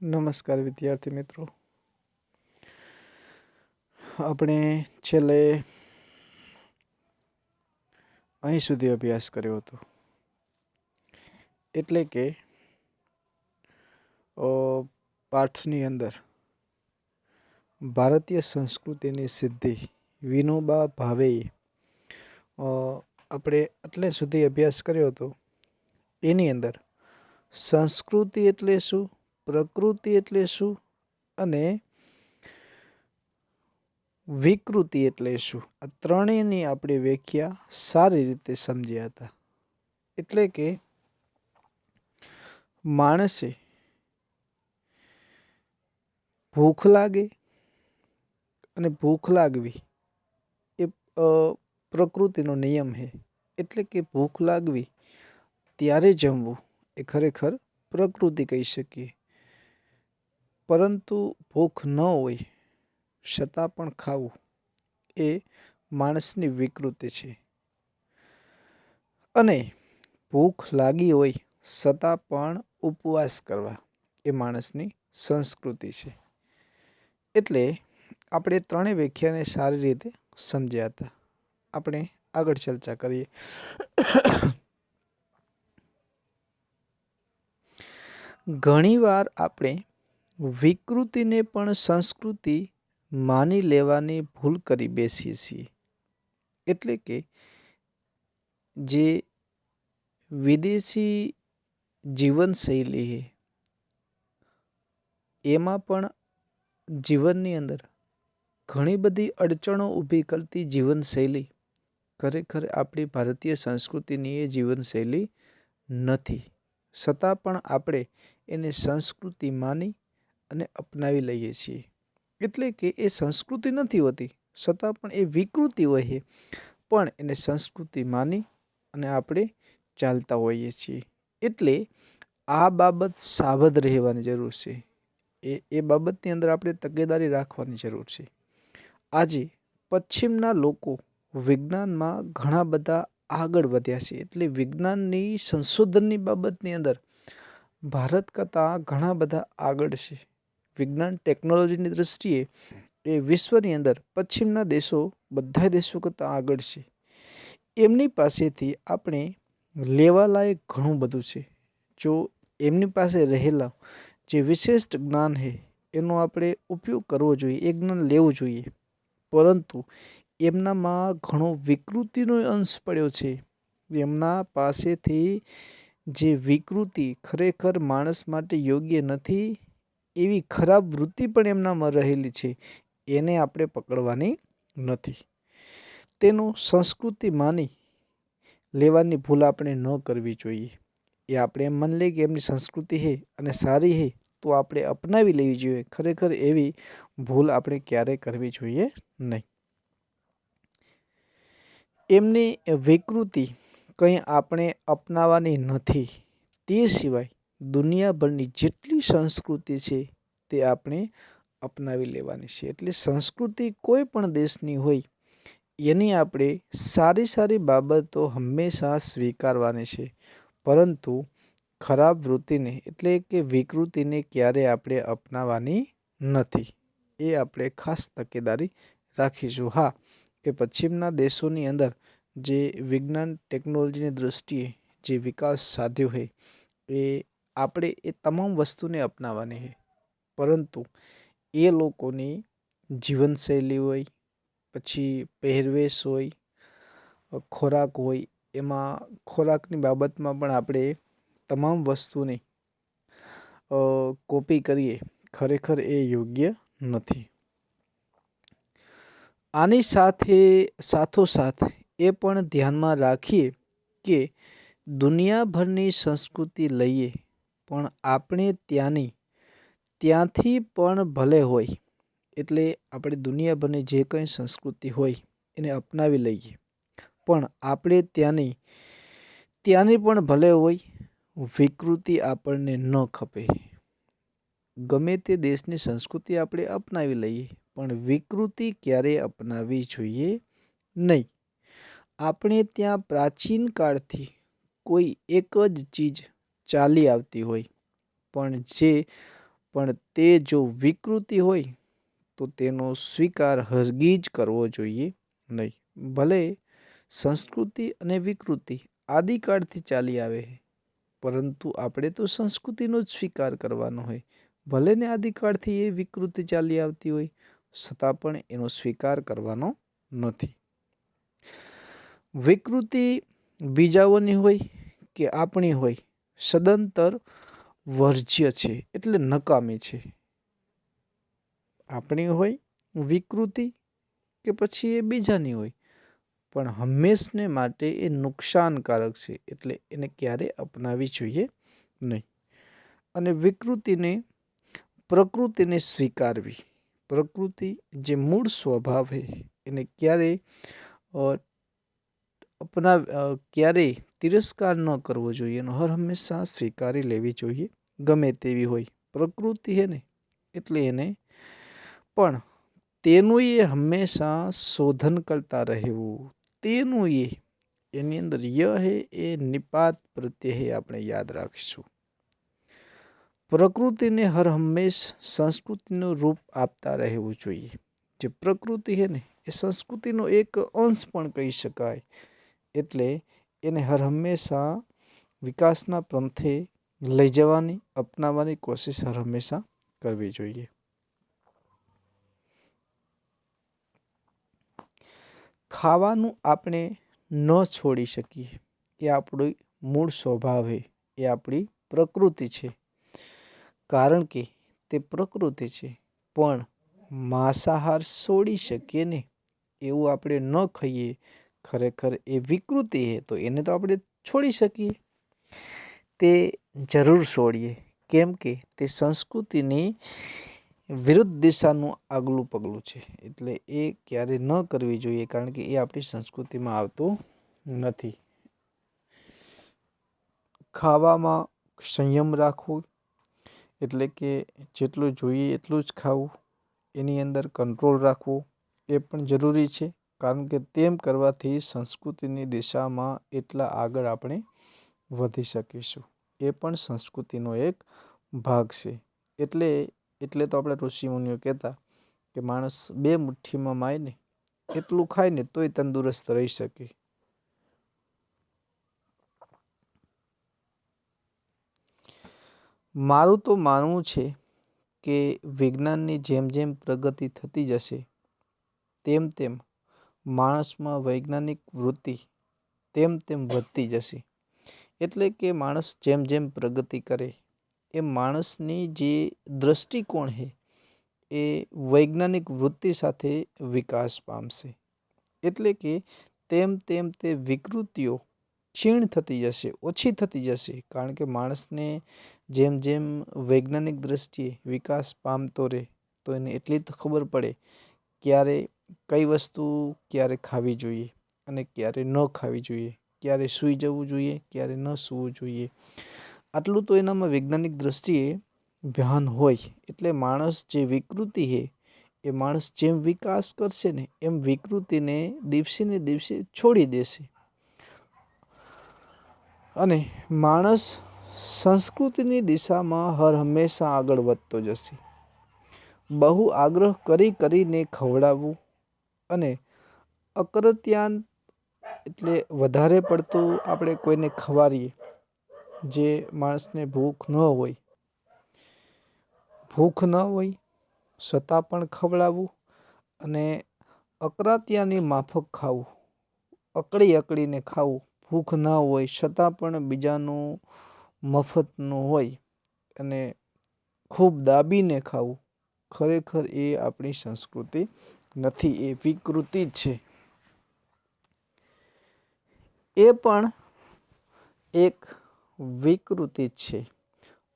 નમસ્કાર વિદ્યાર્થી મિત્રો. આપણે છેલ્લે અહીં સુધી અભ્યાસ કર્યો હતો. એટલે કે પાઠની અંદર ભારતીય સંસ્કૃતિની સિદ્ધિ, વિનોબા ભાવેએ આપણે એટલે સુધી અભ્યાસ કર્યો હતો. એની અંદર સંસ્કૃતિ એટલે શું? પ્રકૃતિ એટલે શું? અને વિકૃતિ એટલે શું? આ ત્રણેયની આપણે વ્યાખ્યા સારી રીતે સમજ્યા હતા. એટલે કે માણસે ભૂખ લાગે અને ભૂખ લાગવી એ પ્રકૃતિનો નિયમ છે. એટલે કે ભૂખ લાગવી, ત્યારે જમવું. એ ખરેખર પ્રકૃતિ કહી શકીએ. પરંતુ ભૂખ ન હોય છતાં પણ ખાવું એ માણસની વિકૃતિ છે. અને ભૂખ લાગી હોય છતાં પણ ઉપવાસ કરવા એ માણસની સંસ્કૃતિ છે. એટલે આપણે ત્રણેય વ્યાખ્યાને સારી રીતે સમજ્યા હતા. આપણે આગળ ચર્ચા કરીએ. ઘણીવાર આપણે વિકૃતિને પણ સંસ્કૃતિ માની લેવાની ભૂલ કરી બેસીએ છીએ. એટલે કે જે વિદેશી જીવનશૈલી છે, એમાં પણ જીવનની અંદર ઘણી બધી અડચણો ઊભી કરતી જીવનશૈલી ખરેખર આપણી ભારતીય સંસ્કૃતિની એ જીવનશૈલી નથી. છતાં પણ આપણે એને સંસ્કૃતિ માની અને અપનાવી લઈએ છીએ. એટલે કે એ સંસ્કૃતિ નથી હોતી, છતાં પણ એ વિકૃતિ હોય પણ એને સંસ્કૃતિ માની અને આપણે ચાલતા હોઈએ છીએ. એટલે આ બાબત સાવધ રહેવાની જરૂર છે. એ એ બાબતની અંદર આપણે તકેદારી રાખવાની જરૂર છે. આજે પશ્ચિમના લોકો વિજ્ઞાનમાં ઘણા બધા આગળ વધ્યા છે. એટલે વિજ્ઞાનની સંશોધનની બાબતની અંદર ભારત કરતાં ઘણા બધા આગળ છે. વિજ્ઞાન ટેકનોલોજીની દૃષ્ટિએ એ વિશ્વની અંદર પશ્ચિમના દેશો બધા દેશો કરતાં આગળ છે. એમની પાસેથી આપણે લેવાલાયક ઘણું બધું છે. જો એમની પાસે રહેલા જે વિશિષ્ટ જ્ઞાન છે, એનો આપણે ઉપયોગ કરવો જોઈએ, એ જ્ઞાન લેવું જોઈએ. પરંતુ એમનામાં ઘણો વિકૃતિનો અંશ પડ્યો છે. એમના પાસેથી જે વિકૃતિ ખરેખર માણસ માટે યોગ્ય નથી, એવી ખરાબ વૃત્તિ પણ એમનામાં રહેલી છે, એને આપણે પકડવાની નથી. તેનું સંસ્કૃતિ માની લેવાની ભૂલ આપણે ન કરવી જોઈએ. એ આપણે એમ માની લઈએ કે એમની સંસ્કૃતિ છે અને સારી છે તો આપણે અપનાવી લેવી જોઈએ. ખરેખર એવી ભૂલ આપણે ક્યારેય કરવી જોઈએ નહીં. એમની વિકૃતિ કંઈ આપણે અપનાવવાની નથી. તે સિવાય દુનિયાભરની જેટલી સંસ્કૃતિ છે તે આપણે અપનાવી લેવાની છે. એટલે સંસ્કૃતિ કોઈ પણ દેશની હોય, એની આપણે સારી સારી બાબતો હંમેશા સ્વીકારવાની છે. પરંતુ ખરાબ વૃત્તિને એટલે કે વિકૃતિને ક્યારે આપણે અપનાવવાની નથી. એ આપણે ખાસ તકેદારી રાખીશું. હા કે પશ્ચિમના દેશોની અંદર જે વિજ્ઞાન ટેકનોલોજીની દૃષ્ટિએ જે વિકાસ સાધ્યો છે, એ આપણે એ તમામ વસ્તુને અપનાવવાની છે. પરંતુ એ લોકોની જીવનશૈલી હોય, પછી પહેરવેશ હોય, ખોરાક હોય, એમાં ખોરાકની બાબતમાં પણ આપણે તમામ વસ્તુને કોપી કરીએ, ખરેખર એ યોગ્ય નથી. આની સાથે, સાથોસાથ એ પણ ધ્યાનમાં રાખીએ કે દુનિયાભરની સંસ્કૃતિ લઈએ, પણ આપણે ત્યાંની, ત્યાંથી પણ ભલે હોય, એટલે આપણે દુનિયાભરની જે કંઈ સંસ્કૃતિ હોય એને અપનાવી લઈએ. પણ આપણે ત્યાંની ત્યાંની પણ ભલે હોય, વિકૃતિ આપણને ન ખપે. ગમે તે દેશની સંસ્કૃતિ આપણે અપનાવી લઈએ, પણ વિકૃતિ ક્યારેય અપનાવવી જોઈએ નહીં. આપણે ત્યાં પ્રાચીન કાળથી કોઈ એક જ ચીજ ચાલી આવતી હોય. પણ જે, પણ તે જો વિકૃતિ હોય, તો તેનો સ્વીકાર હરગીજ કરવો જોઈએ નહીં. ભલે સંસ્કૃતિ અને વિકૃતિ આદિકાળથી ચાલી આવે, પરંતુ આપણે તો સંસ્કૃતિનો જ સ્વીકાર કરવાનો હોય. ભલે ને આદિકાળથી એ વિકૃતિ ચાલી આવતી હોય, છતાં પણ એનો સ્વીકાર કરવાનો નથી. વિકૃતિ બીજાઓની હોય કે આપણી હોય, સદંતર વર્જ્ય છે, એટલે નકામી છે. આપણી હોય વિકૃતિ કે પછી એ બીજાની હોય, પણ હંમેશને માટે એ નુકસાનકારક છે, એટલે એને ક્યારે અપનાવી જોઈએ નહીં. અને વિકૃતિને, પ્રકૃતિને સ્વીકારવી. પ્રકૃતિ જે મૂળ સ્વભાવ છે એને ક્યારેય અપનાવ ક્યારેય તિરસ્કાર ન કરવો જોઈએ. એનો હર હંમેશા સ્વીકારી લેવી જોઈએ. ગમે તેવી હોય. પ્રકૃતિ છે ને, એટલે એને પણ તેનું એ હંમેશા શોધન કરતા રહેવું. તેનું એ, એની અંદર ય હે, એ નિપાત પ્રત્યે આપણે યાદ રાખીશું. પ્રકૃતિને હર હંમેશ સંસ્કૃતિનું રૂપ આપતા રહેવું જોઈએ. જે પ્રકૃતિ છે ને, એ સંસ્કૃતિનો એક અંશ પણ કહી શકાય. એટલે એને હર હંમેશા વિકાસના પંથે લઈ જવાની, અપનાવવાની કોશિશ હર હંમેશા કરવી જોઈએ. ખાવાનું આપણે ન છોડી શકીએ. એ આપણી મૂળ સ્વભાવ છે. એ આપણી પ્રકૃતિ છે. કારણ કે તે પ્રકૃતિ છે. પણ માંસાહાર છોડી શકીએ ને? એવું આપણે ન ખાઈએ ખરેખર એ વિકૃતિ છે તો એને તો આપણે છોડી શકીએ. તે જરૂર છોડીએ. કેમ કે તે સંસ્કૃતિની વિરુદ્ધ દિશાનું આગલું પગલું છે. એટલે એ ક્યારે ન કરવી જોઈએ, કારણ કે એ આપણી સંસ્કૃતિમાં આવતું નથી. ખાવામાં સંયમ રાખવો, એટલે કે જેટલું જોઈએ એટલું જ ખાવું, એની અંદર કંટ્રોલ રાખવો, એ પણ જરૂરી છે. કારણ કે તેમ કરવાથી સંસ્કૃતિની દિશામાં એટલા આગળ આપણે વધી શકીશું. એ પણ સંસ્કૃતિનો એક ભાગ છે. એટલે એટલે તો આપણે ઋષિમુનિઓ કહેતા કે માણસ બે મુઠ્ઠીમાં માયને એટલું ખાય ને તોય તંદુરસ્ત રહી શકે. મારું તો માનવું છે કે વિજ્ઞાનની જેમ જેમ પ્રગતિ થતી જશે, તેમ તેમ માણસમાં વૈજ્ઞાનિક વૃત્તિ તેમ તેમ વધતી જશે. એટલે કે માણસ જેમ જેમ પ્રગતિ કરે, એ માણસની જે દૃષ્ટિકોણ છે, એ વૈજ્ઞાનિક વૃત્તિ સાથે વિકાસ પામશે. એટલે કે તેમ તેમ તે વિકૃતિઓ ક્ષીણ થતી જશે, ઓછી થતી જશે, કારણ કે માણસને જેમ જેમ વૈજ્ઞાનિક દૃષ્ટિએ વિકાસ પામતો રહે, તો એને એટલી તો ખબર પડે ક્યારે કઈ વસ્તુ ક્યારે ખાવી જોઈએ અને ક્યારે ન ખાવી જોઈએ, ક્યારે સૂઈ જવું જોઈએ, ક્યારે ન સૂવું જોઈએ. આટલું તો એનામાં વૈજ્ઞાનિક દૃષ્ટિએ ભાન હોય, એટલે માણસ જે વિકૃતિ છે એ માણસ જેમ વિકાસ કરશે ને એમ વિકૃતિને દિવસે ને દિવસે છોડી દેશે. અને માણસ સંસ્કૃતિની દિશામાં હર હંમેશા આગળ વધતો જશે. બહુ આગ્રહ કરી કરીને ખવડાવવું અને અકરત્યાન એટલે વધારે પડતું આપણે કોઈને ખવારીએ, જે માણસને ભૂખ ન હોય. ભૂખ ન હોય છતાં પણ ખવડાવવું અને અકરાત્યાની માફક ખાવું. અકળી અકળીને ખાવું. ભૂખ ન હોય, છતાં પણ બીજાનું મફતનું હોય અને ખૂબ દાબીને ખાવું. ખરેખર એ આપણી સંસ્કૃતિ નથી, એ વિકૃતિ છે. એ પણ એક વિકૃતિ છે,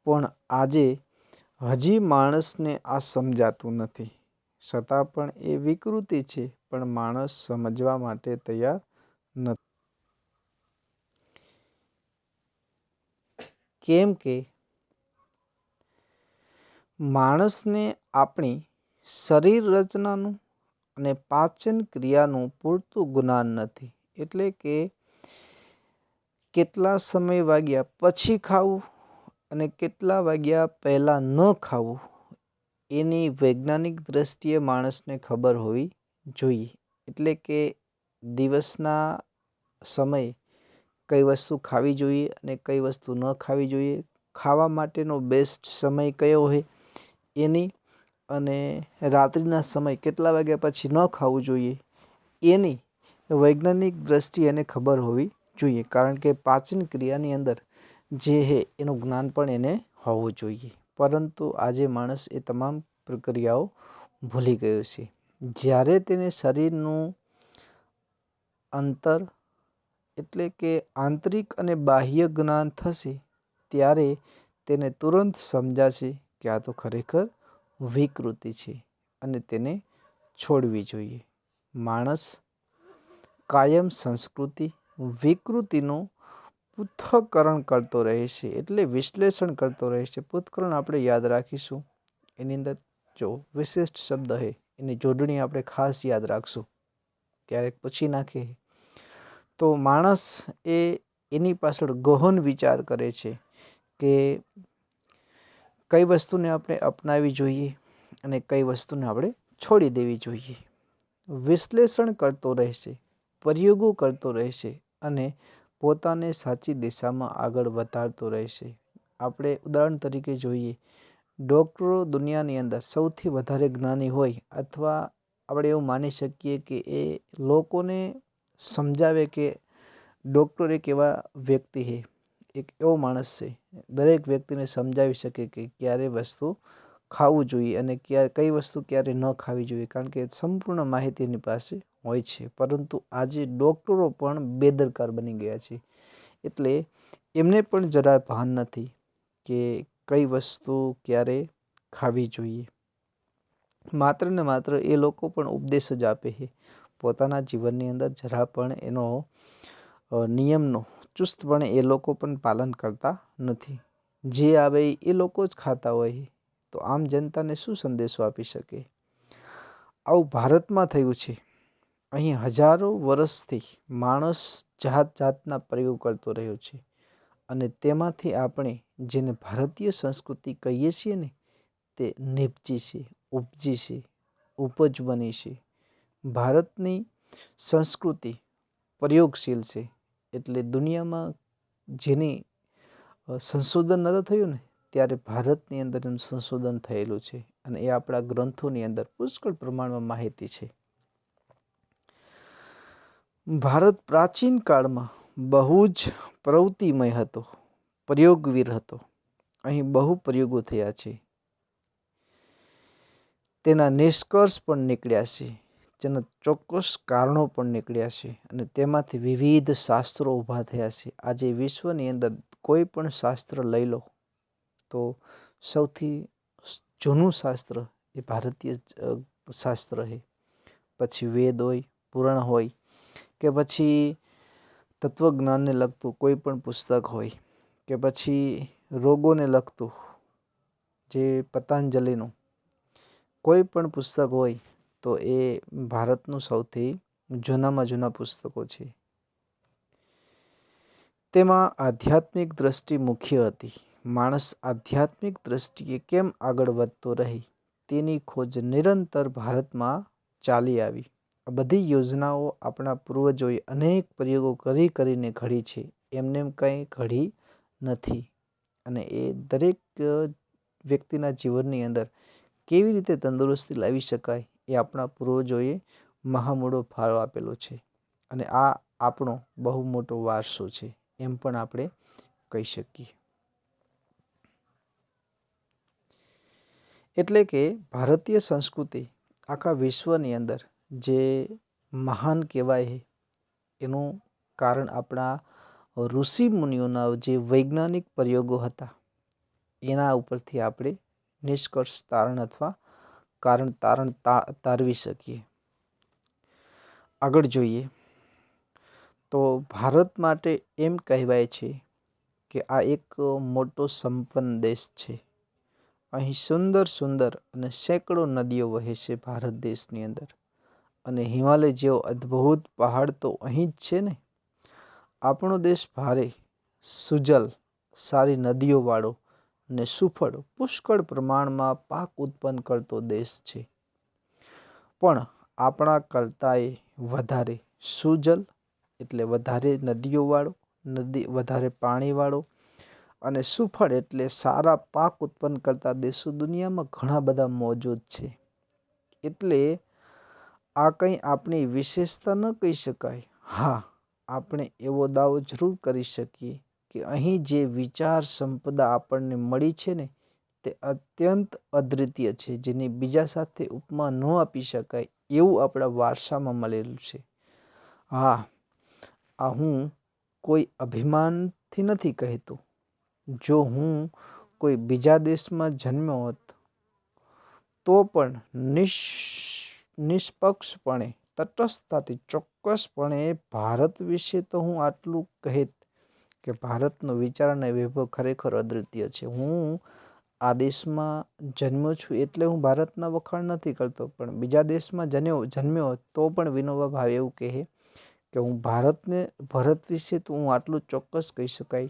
પણ આજે હજી માણસને આ સમજાતું નથી. છતાં પણ એ વિકૃતિ છે, પણ માણસ સમજવા માટે તૈયાર નથી. કેમ કે માણસને આપણી શરીર રચનાનું અને પાચન ક્રિયાનું પૂરતું જ્ઞાન નથી. એટલે કે કેટલા સમય વાગ્યા પછી ખાવું અને કેટલા વાગ્યા પહેલાં ન ખાવું, એની વૈજ્ઞાનિક દ્રષ્ટિએ માણસને ખબર હોવી જોઈએ. એટલે કે દિવસના સમયે કઈ વસ્તુ ખાવી જોઈએ અને કઈ વસ્તુ ન ખાવી જોઈએ, ખાવા માટેનો બેસ્ટ સમય કયો હોય, એની અને રાત્રિના સમય કેટલા વાગ્યા પછી ન ખાવું જોઈએ, એની વૈજ્ઞાનિક દ્રષ્ટિ એને ખબર હોવી જોઈએ, કારણ કે પાચન ક્રિયાની અંદર જે છે એનું જ્ઞાન પણ એને હોવું જોઈએ. પરંતુ આજે માણસ એ તમામ પ્રક્રિયાઓ ભૂલી ગયો છે. જ્યારે તેને શરીરનું અંતર એટલે કે આંતરિક અને બાહ્ય જ્ઞાન થશે, ત્યારે તેને તુરંત સમજાશે કે આ તો ખરેખર વિકૃતિ છે અને તેને છોડવી જોઈએ. માણસ કાયમ સંસ્કૃતિ, વિકૃતિનું પૃથ્થકરણ કરતો રહે છે એટલે વિશ્લેષણ કરતો રહે છે. પૃથ્થકરણ આપણે યાદ રાખીશું. એની અંદર જો વિશિષ્ટ શબ્દ છે એની જોડણી આપણે ખાસ યાદ રાખશું. ક્યારેક પૂછી નાખીએ. તો માણસ એ એની પાછળ ગહન વિચાર કરે છે કે કઈ વસ્તુને આપણે અપનાવી જોઈએ અને કઈ વસ્તુને આપણે છોડી દેવી જોઈએ. વિશ્લેષણ કરતો રહેશે, પ્રયોગો કરતો રહેશે અને પોતાને સાચી દિશામાં આગળ વધારતો રહેશે. આપણે ઉદાહરણ તરીકે જોઈએ, ડૉક્ટરો દુનિયાની અંદર સૌથી વધારે જ્ઞાની હોય અથવા આપણે એવું માની શકીએ કે એ લોકોને સમજાવે કે ડૉક્ટર એક એવા વ્યક્તિ છે એક એવો માણસ છે, દરેક વ્યક્તિને સમજાવી શકે કે ક્યારે વસ્તુ ખાવું જોઈએ અને ક્યારે કઈ વસ્તુ ક્યારે ન ખાવી જોઈએ, કારણ કે સંપૂર્ણ માહિતી એની પાસે હોય છે. પરંતુ આજે ડૉક્ટરો પણ બેદરકાર બની ગયા છે. એટલે એમને પણ જરા ભાન નથી કે કઈ વસ્તુ ક્યારે ખાવી જોઈએ. માત્ર ને માત્ર એ લોકો પણ ઉપદેશ જ આપે છે. પોતાના જીવનની અંદર જરા પણ એનો નિયમનો ચુસ્તપણે એ લોકો પણ પાલન કરતા નથી. જે આવે એ લોકો જ ખાતા હોય. તો આમ જનતાને શું સંદેશો આપી શકે? આવું ભારતમાં થયું છે. અહીં હજારો વર્ષથી માણસ જાત જાતના પ્રયોગ કરતો રહ્યો છે. અને તેમાંથી આપણે જેને ભારતીય સંસ્કૃતિ કહીએ છીએ ને, તે નિપજી છે, ઉપજી છે, ઉપજ બની છે. ભારતની સંસ્કૃતિ પ્રયોગશીલ છે. એટલે દુનિયામાં જેની સંશોધન નહોતું થયું ને, ત્યારે ભારતની અંદર એનું સંશોધન થયેલું છે અને એ આપણા ગ્રંથોની અંદર પુષ્કળ પ્રમાણમાં માહિતી છે. ભારત પ્રાચીન કાળમાં બહુ જ પ્રવૃત્તિમય હતો, પ્રયોગવીર હતો. અહીં બહુ પ્રયોગો થયા છે. તેના નિષ્કર્ષ પણ નીકળ્યા છે. જેના ચોક્કસ કારણો પણ નીકળ્યા છે અને તેમાંથી વિવિધ શાસ્ત્રો ઊભા થયા છે. આજે વિશ્વની અંદર કોઈ પણ શાસ્ત્ર લઈ લો તો સૌથી જૂનું શાસ્ત્ર એ ભારતીય શાસ્ત્ર છે. પછી વેદ હોય, પુરાણ હોય કે પછી તત્વજ્ઞાનને લગતું કોઈ પણ પુસ્તક હોય કે પછી રોગોને લગતું જે પતંજલિનું કોઈ પણ પુસ્તક હોય તો એ ભારતનું સૌથી જૂનામાં જૂના પુસ્તકો છે. તેમાં આધ્યાત્મિક દ્રષ્ટિ મુખ્ય હતી. માણસ આધ્યાત્મિક દ્રષ્ટિએ કેમ આગળ વધતો રહી તેની ખોજ નિરંતર ભારતમાં ચાલી આવી. આ બધી યોજનાઓ આપણા પૂર્વજોએ અનેક પ્રયોગો કરી કરીને ઘડી છે. એમને કંઈ ઘડી નથી. અને એ દરેક વ્યક્તિના જીવનની અંદર કેવી રીતે તંદુરસ્તી લાવી શકાય એ આપણા પૂર્વજોએ મહામૂળો ફાળો આપેલો છે અને આ આપણો બહુ મોટો વારસો છે એમ પણ આપણે કહી શકીએ. એટલે કે ભારતીય સંસ્કૃતિ આખા વિશ્વની અંદર જે મહાન કહેવાય એનું કારણ આપણા ઋષિ મુનિઓના જે વૈજ્ઞાનિક પ્રયોગો હતા, એના ઉપરથી આપણે નિષ્કર્ષ તારણ અથવા કારણ તારણ તારવી શકીએ. આગળ જોઈએ. તો ભારત માટે એમ કહેવાય છે કે આ એક મોટો સંપન્ન દેશ છે. અહીં સુંદર સુંદર અને સેંકડો નદીઓ વહે છે ભારત દેશની અંદર. અને હિમાલય જેવો અદ્ભુત પહાડ તો અહીં જ છે ને? આપણો દેશ ભારે, સુજલ, સારી નદીઓવાળો અને સુફળ, પુષ્કળ પ્રમાણમાં પાક ઉત્પન્ન કરતો દેશ છે. પણ આપણા કરતાંય વધારે સુજલ એટલે વધારે નદીઓવાળો, નદી, વધારે પાણીવાળો અને સુફળ એટલે સારા પાક ઉત્પન્ન કરતા દેશો દુનિયામાં ઘણા બધા મોજૂદ છે. એટલે આ કંઈ આપણી વિશેષતા ન કહી શકાય. હા, આપણે એવો દાવો જરૂર કરી શકીએ કે અહીં જે વિચાર સંપદા આપણને મળી છે ને, તે અત્યંત અદ્વિતીય છે, જેની બીજા સાથે ઉપમા ન આપી શકાય એવું આપણા વારસામાં મળેલું છે. હા, આ હું કોઈ અભિમાનથી નથી કહેતો. જો હું કોઈ બીજા દેશમાં જન્મ્યો હોત, તો પણ નિશ, નિષ્પક્ષપણે, તટસ્થતાથી ચોક્કસપણે ભારત વિશે તો હું આટલું કહેત કે ભારતનો વિચાર અને વૈભવ ખરેખર અદ્વિતીય છે. હું આ દેશમાં જન્મ્યો છું એટલે હું ભારતના વખાણ નથી કરતો, પણ બીજા દેશમાં જન્યો, જન્મ્યો તો પણ વિનોબા ભાવે એવું કહે કે હું ભારતને, ભારત વિશે તો હું આટલું ચોક્કસ કહી શકાય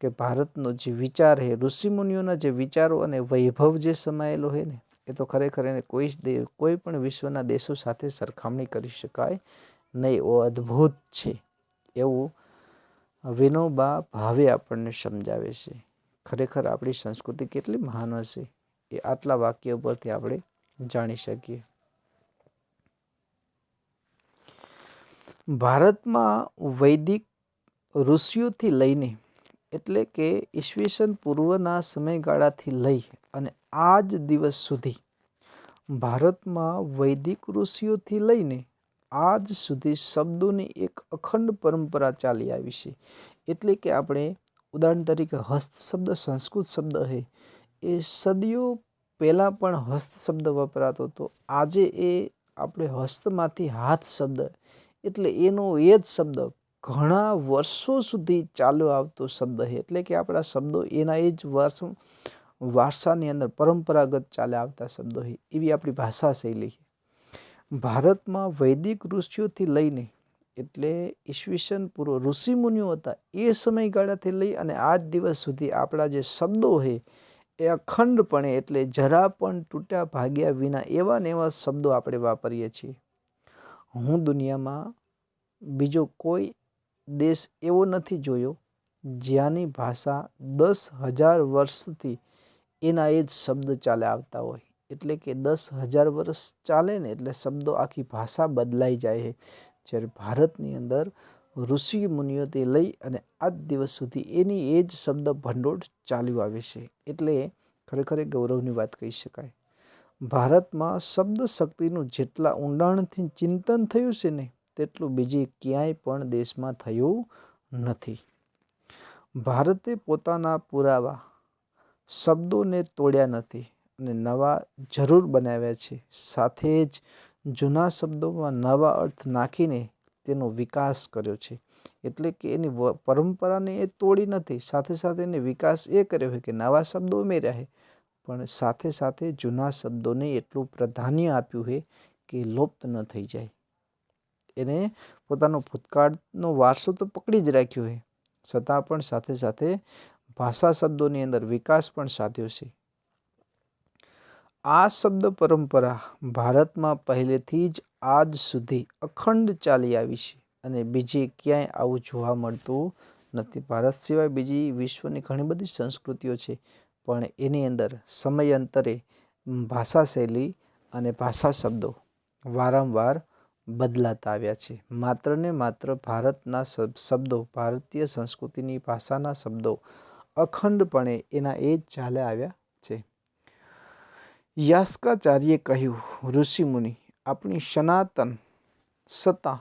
કે ભારતનો જે વિચાર છે, ઋષિમુનિઓના જે વિચારો અને વૈભવ જે સમાયેલો હોય ને, એ તો ખરેખર એને કોઈ કોઈ પણ વિશ્વના દેશો સાથે સરખામણી કરી શકાય નહીં. ઓ અદ્ભુત છે. એવું વિનોબા ભાવે આપણને સમજાવે છે. ખરેખર આપણી સંસ્કૃતિ કેટલી મહાન હશે એ આટલા વાક્ય પરથી આપણે જાણી શકીએ. ભારતમાં વૈદિક ઋષિઓથી લઈને એટલે કે ઈસવીસન પૂર્વના સમયગાળાથી લઈ અને આ જ દિવસ સુધી ભારતમાં વૈદિક ઋષિઓથી લઈને આજ સુધી શબ્દોની એક અખંડ પરંપરા ચાલી આવી છે. એટલે કે આપણે ઉદાહરણ તરીકે હસ્ત શબ્દ, સંસ્કૃત શબ્દ છે એ સદીઓ પહેલાં પણ હસ્ત શબ્દ વપરાતો હતો. આજે એ આપણે હસ્તમાંથી હાથ શબ્દ, એટલે એનો એ જ શબ્દ ઘણા વર્ષો સુધી ચાલુ આવતો શબ્દ છે એટલે કે આપણા શબ્દો એના એ જ વર્ષ, વારસાની અંદર પરંપરાગત ચાલે આવતા શબ્દો છે એવી આપણી ભાષા શૈલી છે ભારતમાં વૈદિક ઋષિઓથી લઈને એટલે ઈસવીસન પૂર્વ ઋષિમુનિઓ હતા, એ સમયગાળાથી લઈ અને આજ દિવસ સુધી આપણા જે શબ્દો છે એ અખંડપણે એટલે જરા પણ તૂટ્યા ભાગ્યા વિના એવા ને એવા શબ્દો આપણે વાપરીએ છીએ. હું દુનિયામાં બીજો કોઈ દેશ એવો નથી જોયો, જ્યાંની ભાષા દસ હજાર વર્ષથી એના એ જ શબ્દ ચાલે આવતા હોય. એટલે કે દસ હજાર વર્ષ ચાલે ને એટલે શબ્દો આખી ભાષા બદલાઈ જાય છે. જ્યારે ભારતની અંદર ઋષિ મુનિઓથી લઈ અને આજ દિવસ સુધી એની એ જ શબ્દ ભંડોળ ચાલ્યું આવે છે. એટલે ખરેખર ગૌરવની વાત કહી શકાય. ભારતમાં શબ્દ શક્તિનું જેટલા ઊંડાણથી ચિંતન થયું છે ને તેટલું બીજી ક્યાંય પણ દેશમાં થયું નથી. ભારતે પોતાના પુરાવા શબ્દોને તોડ્યા નથી. અને નવા જરૂર બનાવ્યા છે. સાથે જ જૂના શબ્દોમાં નવા અર્થ નાખીને તેનો વિકાસ કર્યો છે. એટલે કે એની પરંપરાને એ તોડી નથી. સાથે સાથે એને વિકાસ એ કર્યો છે કે નવા શબ્દો ઉમેર્યા છે. પણ સાથે સાથે જૂના શબ્દોને એટલું પ્રાધાન્ય આપ્યું છે કે લુપ્ત ન થઈ જાય. એને પોતાનો ભૂતકાળનો વારસો તો પકડી જ રાખ્યો છે. છતાં પણ સાથે સાથે ભાષા શબ્દોની અંદર વિકાસ પણ સાધ્યો છે. આ શબ્દ પરંપરા ભારતમાં પહેલેથી જ આજ સુધી અખંડ ચાલી આવી છે અને બીજે ક્યાંય આવું જોવા મળતું નથી. ભારત સિવાય બીજી વિશ્વની ઘણી બધી સંસ્કૃતિઓ છે, પણ એની અંદર સમયાંતરે ભાષા શૈલી અને ભાષા શબ્દો વારંવાર બદલાતા આવ્યા છે. માત્ર ને માત્ર ભારતના શબ્દો, ભારતીય સંસ્કૃતિની ભાષાના શબ્દો અખંડપણે એના એ જ ચાલે આવ્યા છે. યાસ્કાચાર્યે કહ્યું, ઋષિમુનિ, આપણી સનાતન સત્તા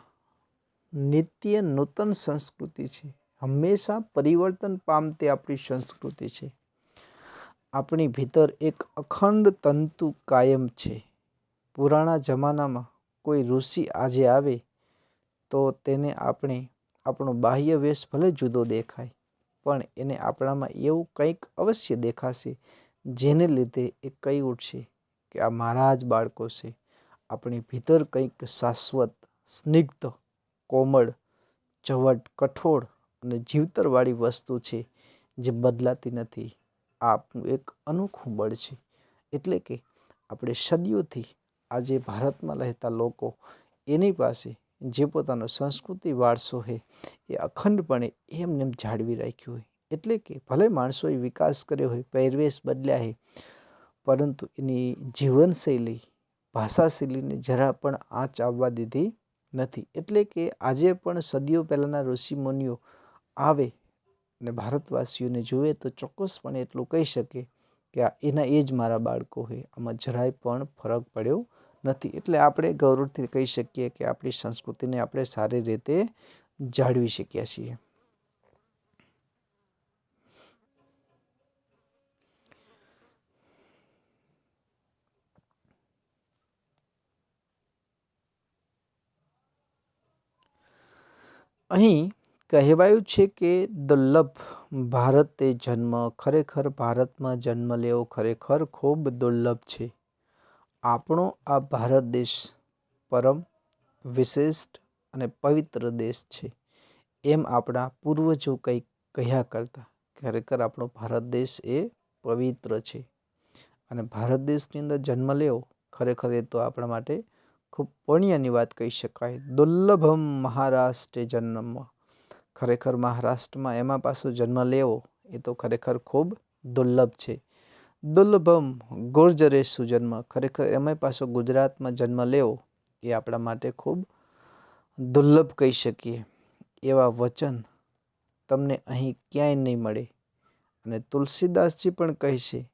નિત્ય નૂતન સંસ્કૃતિ છે. હંમેશા પરિવર્તન પામતી આપણી સંસ્કૃતિ છે. આપણી ભીતર એક અખંડ તંતુ કાયમ છે. પુરાણા જમાનામાં કોઈ ઋષિ આજે આવે તો તેને આપણે આપણો બાહ્ય વેશ ભલે જુદો દેખાય, પણ એને આપણામાં એવું કંઈક અવશ્ય દેખાશે જેને લીધે એ કહી ઉઠશે કે આ મારા જ બાળકો છે. આપણી ભીતર કંઈક શાશ્વત, સ્નિગ્ધ, કોમળ ચવટ કઠોળ અને જીવતરવાળી વસ્તુ છે જે બદલાતી નથી. આપનું એક અનોખું બળ છે. એટલે કે આપણે સદીઓથી આજે ભારતમાં રહેતા લોકો એની પાસે જે પોતાનો સંસ્કૃતિ વારસો છે એ અખંડપણે એમને જાળવી રાખ્યું હોય. એટલે કે ભલે માણસોએ વિકાસ કર્યો હોય, પહેરવેશ બદલ્યા હોય, પરંતુ એની જીવનશૈલી, ભાષાશૈલીને જરા પણ આંચ આવવા દીધી નથી. એટલે કે આજે પણ સદીઓ પહેલાંના ઋષિમુનિઓ આવે અને ભારતવાસીઓને જુએ તો ચોક્કસપણે એટલું કહી શકે કે આ એના એ જ મારા બાળકો હોય, આમાં જરાય પણ ફરક પડ્યો નથી. એટલે આપણે ગૌરવથી કહી શકીએ કે આપણી સંસ્કૃતિને આપણે સારી રીતે જાળવી શક્યા છીએ. અહીં કહેવાયું છે કે દુર્લભ. ભારતે જન્મ, ખરેખર ભારતમાં જન્મ લેવો ખરેખર ખૂબ દુર્લભ છે. આપણો આ ભારત દેશ પરમ વિશિષ્ટ અને પવિત્ર દેશ છે. એમ આપણા પૂર્વજો કંઈક કહ્યા કરતા, ખરેખર આપણો ભારત દેશ એ પવિત્ર છે. અને ભારત દેશની અંદર જન્મ લેવો ખરેખર એ તો આપણા માટે ખૂબ પુણ્યની વાત કહી શકાય. દુર્લભમ મહારાષ્ટ્રે જન્મ. ખરેખર મહારાષ્ટ્રમાં એમાં પાછો જન્મ લેવો, એ તો ખરેખર ખૂબ દુર્લભ છે. દુર્લભમ ગુર્જરેશુ જન્મ. ખરેખર એમાં પાછો ગુજરાતમાં જન્મ લેવો, એ આપણા માટે ખૂબ દુર્લભ કહી શકીએ. એવા વચન તમને અહીં ક્યાંય નહીં મળે. અને તુલસીદાસજી પણ કહેશે,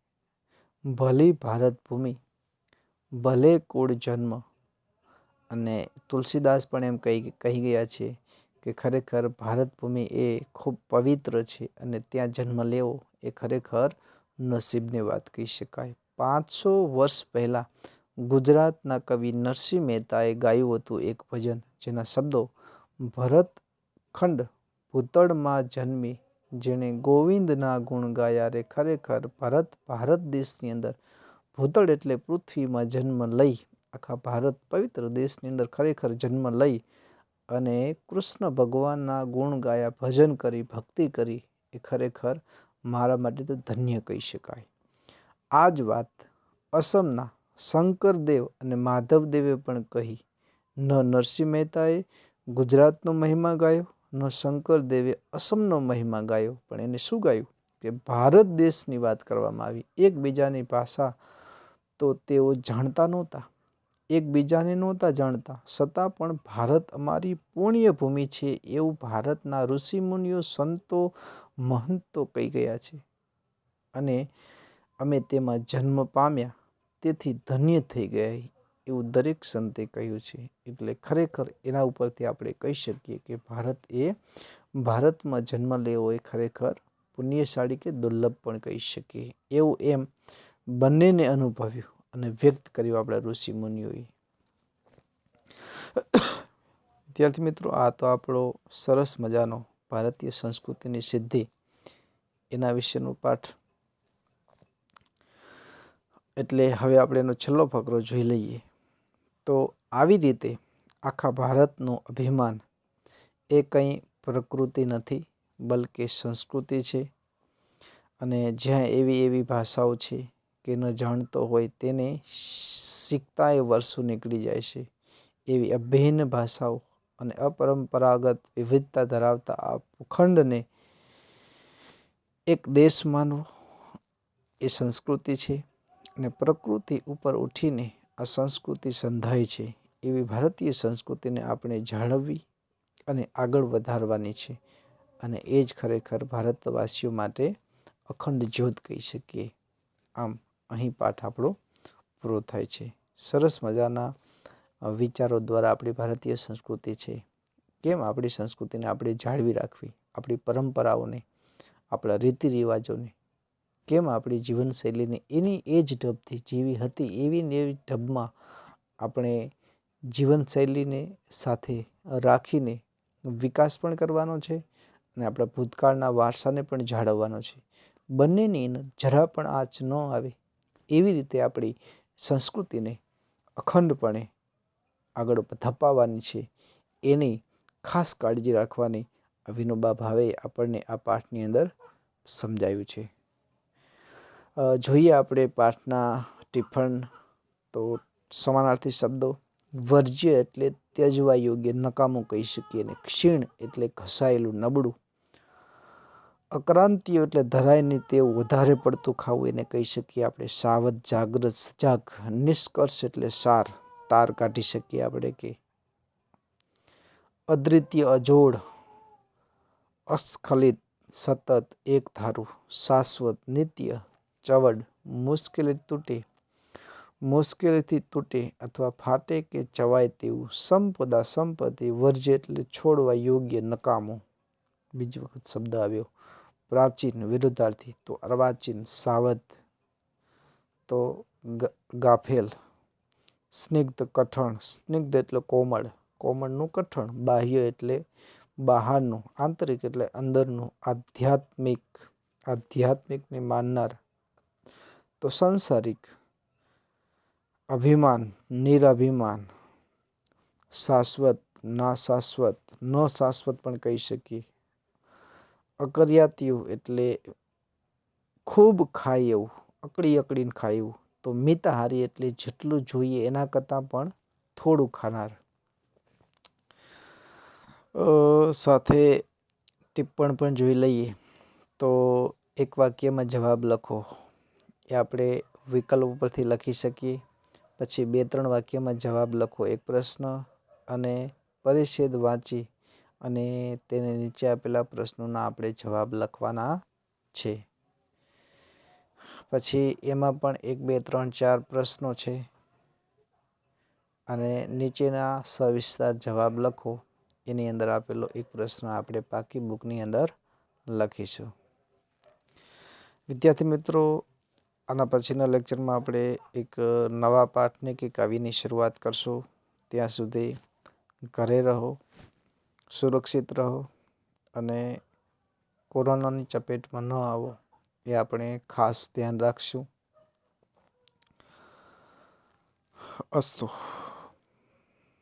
ભલી ભારત ભૂમિ, ભલે કુળ જન્મ. અને તુલસીદાસ પણ એમ કહી કહી ગયા છે કે ખરેખર ભારત ભૂમિ એ ખૂબ પવિત્ર છે અને ત્યાં જન્મ લેવો એ ખરેખર નસીબની વાત કહી શકાય. પાંચસો વર્ષ પહેલાં ગુજરાતના કવિ નરસિંહ મહેતાએ ગાયું હતું એક ભજન જેના શબ્દો ભરતખંડ ભૂતળમાં જન્મી, જેણે ગોવિંદના ગુણ ગાયા રે ખરેખર ભરત, ભારત દેશની અંદર ભૂતળ એટલે પૃથ્વીમાં જન્મ લઈ આખા ભારત પવિત્ર દેશની અંદર ખરેખર જન્મ લઈ અને કૃષ્ણ ભગવાનના ગુણ ગાયા, ભજન કરી, ભક્તિ કરી, એ ખરેખર મારા માટે તો ધન્ય કહી શકાય. આ જ વાત અસમના શંકરદેવ અને માધવદેવે પણ કહી. ન નરસિંહ મહેતાએ ગુજરાતનો મહિમા ગાયો, ન શંકરદેવે અસમનો મહિમા ગાયો, પણ એને શું ગાયું? કે ભારત દેશની વાત કરવામાં આવી. એકબીજાની ભાષા તો તેઓ જાણતા નહોતા. એકબીજાને નહોતા જાણતા. છતાં પણ ભારત અમારી પુણ્ય ભૂમિ છે એવું ભારતના ઋષિમુનિઓ સંતો મહંતો કહી ગયા છે. અને અમે તેમાં જન્મ પામ્યા. તેથી ધન્ય થઈ ગયા એવું દરેક સંતે કહ્યું છે. એટલે ખરેખર એના ઉપરથી આપણે કહી શકીએ કે ભારત એ ભારતમાં જન્મ લેવો એ ખરેખર પુણ્યશાળી કે દુર્લભ પણ કહી શકીએ. એવું એમ બંનેને અનુભવ્યું. અને વ્યક્ત કર્યું આપણા ઋષિ મુનિઓએ. વિદ્યાર્થી મિત્રો, આ તો આપણો સરસ મજાનો ભારતીય સંસ્કૃતિની સિદ્ધિ. એના વિશેનો પાઠ. એટલે હવે આપણે એનો છેલ્લો ફકરો જોઈ લઈએ. તો આવી રીતે આખા ભારતનું અભિમાન એ કંઈ પ્રકૃતિ નથી, બલકે સંસ્કૃતિ છે. અને જ્યાં એવી એવી ભાષાઓ છે કે ન જાણતો હોય તેને શીખતા એ વર્ષો નીકળી જાય છે. એવી અભિન્ન ભાષાઓ અને અપરંપરાગત વિવિધતા ધરાવતા આ ભૂખંડને એક દેશ માનવો એ સંસ્કૃતિ છે અને પ્રકૃતિ ઉપર ઉઠીને આ સંસ્કૃતિ સંધાય છે. એવી ભારતીય સંસ્કૃતિને આપણે જાળવવી અને આગળ વધારવાની છે અને એ જ ખરેખર ભારતવાસીઓ માટે અખંડ જ્યોત કહી શકીએ. આમ અહીં પાઠ આપણો પૂરો થાય છે. સરસ મજાના વિચારો દ્વારા આપણી ભારતીય સંસ્કૃતિ છે. કેમ આપણી સંસ્કૃતિને આપણે જાળવી રાખવી? આપણી પરંપરાઓને, આપણા રીતિ રિવાજોને કેમ આપણી જીવનશૈલીને એની એ જ ઢબથી જેવી હતી એવી ને એવી ઢબમાં આપણે જીવનશૈલીને સાથે રાખીને વિકાસ પણ કરવાનો છે અને આપણા ભૂતકાળના વારસાને પણ જાળવવાનો છે. બંનેની જરા પણ આંચ ન આવે એવી રીતે આપણી સંસ્કૃતિને અખંડપણે આગળ ધપાવવાની છે. એની ખાસ કાળજી રાખવાની વિનોબા ભાવે આપણને આ પાઠની અંદર સમજાયું છે. જોઈએ આપણે પાઠના ટિફન તો સમાનાર્થી શબ્દો, વર્જ્ય એટલે ત્યજવા યોગ્ય, નકામું કહી શકીએ અને ક્ષીણ એટલે ઘસાયેલું, નબળું. અક્રાંતિઓ એટલે ધરાયની તેવું વધારે પડતું ખાવું એને કહી શકીએ આપણે સાવધ, જાગ્રત, સજાગ, નિષ્કર્ષ એટલે સાર, તાર કાઢી શકીએ આપણે કે અદ્વિતીય, અજોડ, અસ્ખલિત, સતત, એક ધારું, શાશ્વત, નિત્ય, ચવડ મુશ્કેલી તૂટે, મુશ્કેલીથી તૂટે અથવા ફાટે કે ચવાય તેવું, સંપદા, સંપત્તિ, વર્જ્ય એટલે છોડવા યોગ્ય નકામું. બીજી વખત શબ્દ આવ્યો. પ્રાચીન વિરુદ્ધાર્થી, તો અર્વાચીન સાવધ, તો ગાફેલ, સ્નિગ્ધ કઠણ, સ્નિગ્ધ એટલે કોમળ, કોમળનું કઠણ, બાહ્ય એટલે બહારનું, આંતરિક એટલે અંદરનું, આધ્યાત્મિક, આધ્યાત્મિકને માનનાર, તો સંસારિક, અભિમાન, નિરાભિમાન, શાશ્વત ના શાશ્વત ન શાશ્વત પણ કહી શકીએ. અકર્યાતીયું એટલે ખૂબ ખાય એવું અકડી અકડીને ખાય એવું. તો મિતાહારી એટલે જેટલું જોઈએ એના કરતાં પણ થોડું ખાનાર. સાથે ટિપ્પણ પણ જોઈ લઈએ. તો એક વાક્યમાં જવાબ લખો. એ આપણે વિકલ્પ ઉપરથી લખી શકીએ. પછી બે ત્રણ વાક્યમાં જવાબ લખો એક પ્રશ્ન અને પરિચ્છેદ વાંચી અને તેને નીચે આપેલા પ્રશ્નોના આપણે જવાબ લખવાના છે. પછી એમાં પણ એક, બે, ત્રણ, ચાર પ્રશ્નો છે. અને નીચેના સવિસ્તાર જવાબ લખો. એની અંદર આપેલો એક પ્રશ્ન આપણે પાકી બુકની અંદર લખીશું. વિદ્યાર્થી મિત્રો, આના પછીના લેક્ચરમાં આપણે એક નવા પાઠને કે કાવ્યની શરૂઆત કરશું. ત્યાં સુધી ઘરે રહો. સુરક્ષિત રહો અને કોરોનાની ચપેટમાં ન આવો એ આપણે ખાસ ધ્યાન રાખશું. અસ્તુ.